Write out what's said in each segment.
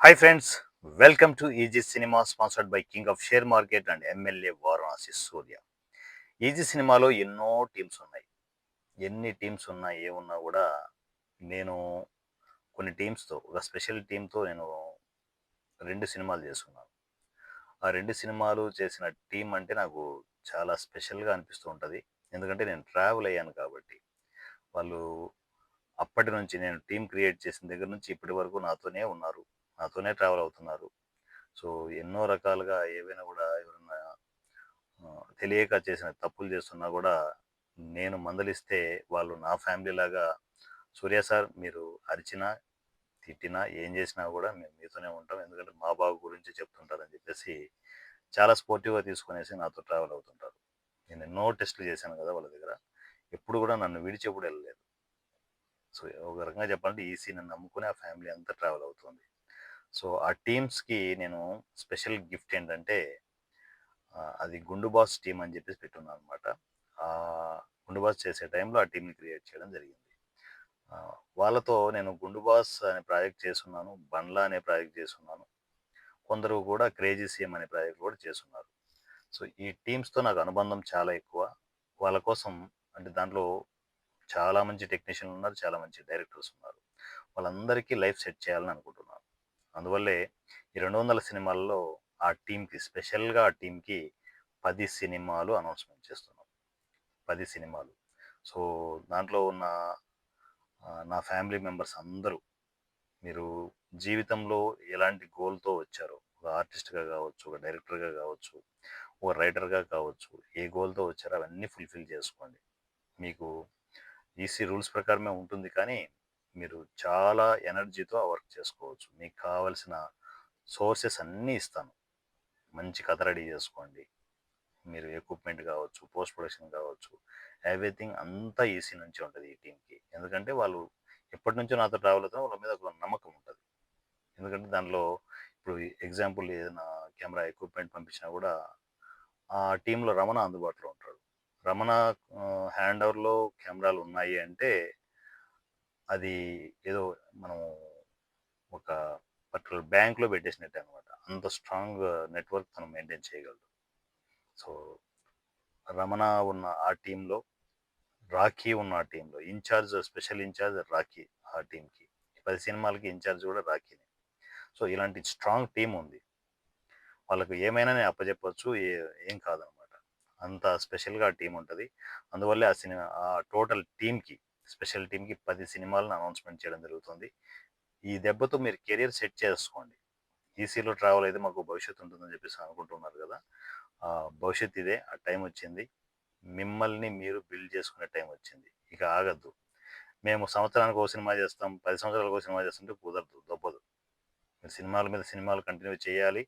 Hi friends welcome to easy cinema sponsored by king of share market and MLA Varanasi Surya easy సినిమాలో ఎన్నో teams ఉన్నాయి. ఎన్ని teams ఉన్నా ఏమున్నా కూడా నేను కొన్ని టీమ్స్తో ఒక స్పెషల్ టీంతో నేను రెండు సినిమాలు చేస్తున్నాను. ఆ రెండు సినిమాలు చేసిన టీం అంటే నాకు చాలా స్పెషల్గా అనిపిస్తూ ఉంటుంది. ఎందుకంటే నేను ట్రావెల్ అయ్యాను కాబట్టి. వాళ్ళు అప్పటి నుంచి నేను టీం క్రియేట్ చేసిన దగ్గర నుంచి ఇప్పటి వరకు నాతోనే ఉన్నారు. నాతోనే ట్రావెల్ అవుతున్నారు. సో ఎన్నో రకాలుగా ఏవైనా కూడా ఎవరైనా తెలియక చేసిన తప్పులు చేస్తున్నా కూడా నేను మందలిస్తే వాళ్ళు నా ఫ్యామిలీ లాగా సూర్య సార్ మీరు అరిచినా తిట్టినా ఏం చేసినా కూడా మేము మీతోనే ఉంటాం. ఎందుకంటే మా బాబు గురించి చెప్తుంటారని చెప్పేసి చాలా స్పోర్టివ్గా తీసుకునేసి నాతో ట్రావెల్ అవుతుంటారు. నేను ఎన్నో టెస్టులు చేశాను కదా వాళ్ళ దగ్గర. ఎప్పుడు కూడా నన్ను విడిచి ఎప్పుడు వెళ్ళలేదు. సో ఒక రకంగా చెప్పాలంటే ఈసీ నన్ను నమ్ముకుని ఆ ఫ్యామిలీ అంతా ట్రావెల్ అవుతుంది. సో ఆ టీమ్స్కి నేను స్పెషల్ గిఫ్ట్ ఏంటంటే అది గుండు బాస్ టీమ్ అని చెప్పేసి పెట్టున్నాను అనమాట ఆ గుండు బాస్ చేసే టైంలో ఆ టీంని క్రియేట్ చేయడం జరిగింది. వాళ్ళతో నేను గుండు బాస్ అనే ప్రాజెక్ట్ చేస్తున్నాను బండ్లా అనే ప్రాజెక్ట్ చేస్తున్నాను కొందరు కూడా క్రేజీ సీఎం అనే ప్రాజెక్ట్ కూడా చేస్తున్నారు. సో ఈ టీమ్స్తో నాకు అనుబంధం చాలా ఎక్కువ. వాళ్ళ కోసం అంటే దాంట్లో చాలా మంచి టెక్నీషియన్లు ఉన్నారు చాలా మంచి డైరెక్టర్స్ ఉన్నారు. వాళ్ళందరికీ లైఫ్ సెట్ చేయాలని అనుకుంటున్నాను. అందువల్లే ఈ రెండు వందల సినిమాల్లో ఆ టీంకి స్పెషల్గా ఆ టీంకి పది సినిమాలు అనౌన్స్మెంట్ చేస్తున్నాం. పది సినిమాలు. సో దాంట్లో ఉన్న నా ఫ్యామిలీ మెంబర్స్ అందరూ మీరు జీవితంలో ఎలాంటి గోల్తో వచ్చారో ఒక ఆర్టిస్ట్గా కావచ్చు ఒక డైరెక్టర్గా కావచ్చు ఒక రైటర్గా కావచ్చు ఏ గోల్తో వచ్చారో అవన్నీ ఫుల్ఫిల్ చేసుకోండి. మీకు ఈసీ రూల్స్ ప్రకారమే ఉంటుంది కానీ మీరు చాలా ఎనర్జీతో ఆ వర్క్ చేసుకోవచ్చు. మీకు కావలసిన సోర్సెస్ అన్నీ ఇస్తాను. మంచి కథ రెడీ చేసుకోండి. మీరు ఎక్విప్మెంట్ కావచ్చు పోస్ట్ ప్రొడక్షన్ కావచ్చు ఎవ్రీథింగ్ అంతా ఈసీ నుంచి ఉంటుంది ఈ టీంకి ఎందుకంటే వాళ్ళు ఎప్పటి నుంచో నాతో ట్రావెల్ అవుతారో వాళ్ళ మీద ఒక నమ్మకం ఉంటుంది. ఎందుకంటే దానిలో ఇప్పుడు ఎగ్జాంపుల్ ఏదైనా కెమెరా ఎక్విప్మెంట్ పంపించినా కూడా ఆ టీంలో రమణ అందుబాటులో ఉంటాడు. రమణ హ్యాండ్ ఓవర్లో కెమెరాలు ఉన్నాయి అంటే అది ఏదో మనం ఒక పర్టికులర్ బ్యాంక్లో పెట్టేసినట్టు అనమాట అంత స్ట్రాంగ్ నెట్వర్క్ తను మెయింటైన్ చేయగలదు. సో రమణ ఉన్న ఆ టీంలో రాఖీ ఉన్న ఆ టీంలో ఇన్ఛార్జ్ స్పెషల్ ఇన్ఛార్జ్ రాఖీ ఆ టీంకి పది సినిమాలకి ఇన్ఛార్జ్ కూడా రాఖీని. సో ఇలాంటి స్ట్రాంగ్ టీం ఉంది. వాళ్ళకు ఏమైనా నేను అప్పచెప్పచ్చు ఏ ఏం కాదనమాట అంత స్పెషల్గా ఆ టీం ఉంటుంది. అందువల్లే ఆ సినిమా ఆ టోటల్ టీంకి స్పెషల్ టీంకి పది సినిమాలను అనౌన్స్మెంట్ చేయడం జరుగుతుంది. ఈ దెబ్బతో మీరు కెరీర్ సెట్ చేసుకోండి. ఈసీలో ట్రావెల్ అయితే మాకు భవిష్యత్తు ఉంటుందని చెప్పేసి అనుకుంటున్నారు కదా. ఆ భవిష్యత్ ఇదే. ఆ టైం వచ్చింది. మిమ్మల్ని మీరు బిల్డ్ చేసుకునే టైం వచ్చింది. ఇక ఆగద్దు. మేము సంవత్సరానికి ఒక సినిమా చేస్తాం. పది సంవత్సరాలకు ఒక సినిమా చేస్తుంటే కుదరదు. దొబ్బదు. మీరు సినిమాల మీద సినిమాలు కంటిన్యూ చేయాలి.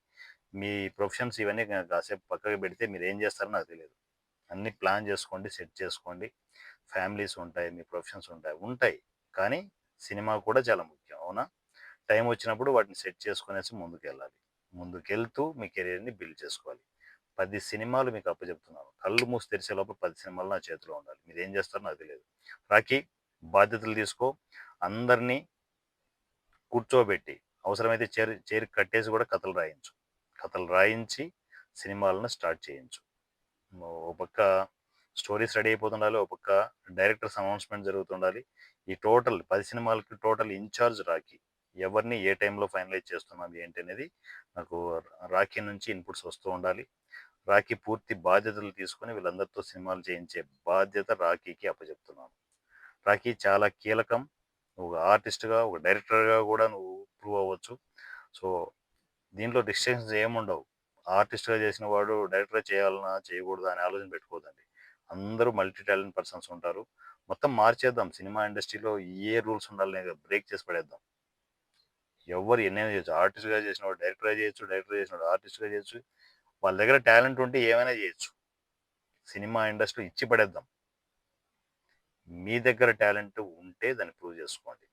మీ ప్రొఫెషన్స్ ఇవన్నీ కాసేపు పక్కకి పెడితే మీరు ఏం చేస్తారో నాకు తెలియదు. అన్ని ప్లాన్ చేసుకోండి సెట్ చేసుకోండి. ఫ్యామిలీస్ ఉంటాయి మీ ప్రొఫెషన్స్ ఉంటాయి ఉంటాయి. కానీ సినిమా కూడా చాలా ముఖ్యం అవునా? టైం వచ్చినప్పుడు వాటిని సెట్ చేసుకునేసి ముందుకెళ్ళాలి. ముందుకెళ్తూ మీ కెరీర్ని బిల్డ్ చేసుకోవాలి. పది సినిమాలు మీకు అప్పచెప్తున్నాను. కళ్ళు మూసి తెరిచే లోపల పది సినిమాలు నా చేతిలో ఉండాలి. మీరు ఏం చేస్తారో నాకు తెలియదు. రాకీ బాధ్యతలు తీసుకో. అందరినీ కూర్చోబెట్టి అవసరమైతే చేరి చేరి కట్టేసి కూడా కథలు రాయించు. కథలు రాయించి సినిమాలను స్టార్ట్ చేయించు. ఓ పక్క స్టోరీస్ రెడీ అయిపోతుండాలి ఒక పక్క డైరెక్టర్స్ అనౌన్స్మెంట్ జరుగుతుండాలి. ఈ టోటల్ పది సినిమాలకి టోటల్ ఇన్ఛార్జ్ రాఖీ. ఎవరిని ఏ టైంలో ఫైనలైజ్ చేస్తున్నాం ఏంటి అనేది నాకు రాఖీ నుంచి ఇన్పుట్స్ వస్తూ ఉండాలి. రాఖీ పూర్తి బాధ్యతలు తీసుకొని వీళ్ళందరితో సినిమాలు చేయించే బాధ్యత రాఖీకి అప్పచెప్తున్నాను. రాఖీ చాలా కీలకం. నువ్వు ఒక ఆర్టిస్ట్గా ఒక డైరెక్టర్గా కూడా నువ్వు ప్రూవ్ అవ్వచ్చు. సో దీంట్లో డిస్టింక్షన్స్ ఏముండవు. ఆర్టిస్ట్గా చేసిన వాడు డైరెక్టర్గా చేయాలన్నా చేయకూడదు అని ఆలోచన పెట్టుకోదండి అందరూ మల్టీ టాలెంట్ పర్సన్స్ ఉంటారు. మొత్తం మార్చేద్దాం. సినిమా ఇండస్ట్రీలో ఏ రూల్స్ ఉండాలని బ్రేక్ చేసి పడేద్దాం. ఎవరు ఎన్నైనా చేయొచ్చు. ఆర్టిస్ట్గా చేసిన వాడు డైరెక్టర్గా చేయొచ్చు డైరెక్టర్ చేసిన వాడు ఆర్టిస్ట్గా చేయొచ్చు. వాళ్ళ దగ్గర టాలెంట్ ఉంటే ఏమైనా చేయొచ్చు. సినిమా ఇండస్ట్రీ ఇచ్చి పడేద్దాం. మీ దగ్గర టాలెంట్ ఉంటే దాన్ని ప్రూవ్ చేసుకోండి.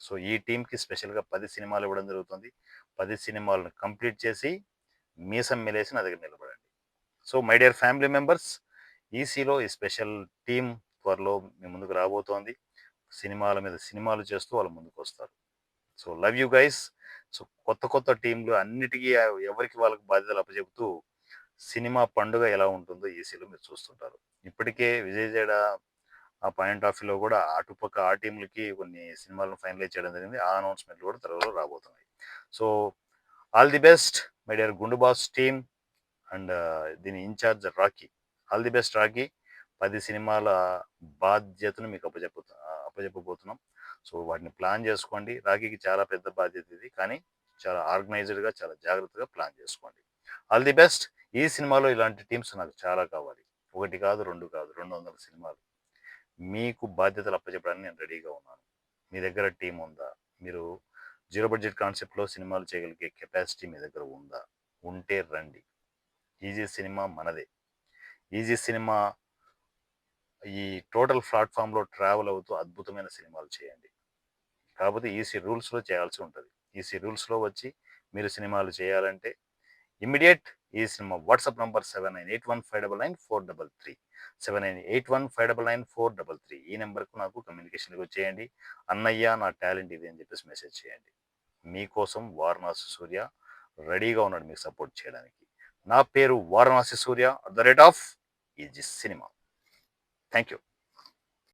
సో ఈ టీంకి స్పెషల్గా పది సినిమాలు ఇవ్వడం జరుగుతుంది. పది సినిమాలను కంప్లీట్ చేసి మీసం మిలేసి నా దగ్గర నిలబడండి. So my dear family members ఈసీలో ఈ స్పెషల్ టీం త్వరలో మీ ముందుకు రాబోతోంది. సినిమాల మీద సినిమాలు చేస్తూ వాళ్ళు ముందుకు వస్తారు. So love you guys. So కొత్త కొత్త టీంలు అన్నిటికీ ఎవరికి వాళ్ళకి బాధ్యతలు అప్పచెబుతూ సినిమా పండుగ ఎలా ఉంటుందో ఈసీలో మీరు చూస్తుంటారు. ఇప్పటికే విజయ్ జేడ ఆ పాయింట్ ఆఫ్ వ్యూలో కూడా అటుపక్క ఆ టీంలకి కొన్ని సినిమాలను ఫైనలైజ్ చేయడం జరిగింది. ఆ అనౌన్స్మెంట్లు కూడా త్వరలో రాబోతున్నాయి. So all the best my dear Gundu boss team and దీని incharge Rocky all the best Rocky పది సినిమాల బాధ్యతను మీకు అప్పచెప్పుతా అప్పచెప్పబోతున్నాం సో వాటిని ప్లాన్ చేసుకోండి. రాకీకి చాలా పెద్ద బాధ్యత ఇది. కానీ చాలా ఆర్గనైజ్డ్గా చాలా జాగ్రత్తగా ప్లాన్ చేసుకోండి. All the best. ఈ సినిమాలో ఇలాంటి టీమ్స్ నాకు చాలా కావాలి. ఒకటి కాదు రెండు కాదు రెండు వందల సినిమాలు. మీకు బాధ్యతలు అప్పచెప్పడానికి నేను రెడీగా ఉన్నాను. మీ దగ్గర టీం ఉందా? మీరు జీరో బడ్జెట్ కాన్సెప్ట్లో సినిమాలు చేయగలిగే కెపాసిటీ మీ దగ్గర ఉందా? ఉంటే రండి. ఈజీ సినిమా మనదే. ఈజీ సినిమా ఈ టోటల్ ప్లాట్ఫామ్లో ట్రావెల్ అవుతూ అద్భుతమైన సినిమాలు చేయండి. కాకపోతే ఈసీ రూల్స్లో చేయాల్సి ఉంటుంది. ఈసీ రూల్స్లో వచ్చి మీరు సినిమాలు చేయాలంటే ఇమ్మీడియట్ ఈ cinema WhatsApp number seven nine eight one five double nine four double three. Seven nine eight one five double nine four double three. ఈ నెంబర్కు నాకు కమ్యూనికేషన్కి వచ్చేయండి. అన్నయ్య నా టాలెంట్ ఇది అని చెప్పేసి మెసేజ్ చేయండి. మీకోసం వారణాసి సూర్య రెడీగా ఉన్నాడు మీకు సపోర్ట్ చేయడానికి. నా పేరు Varanasi Surya. At the rate of easy cinema. Thank you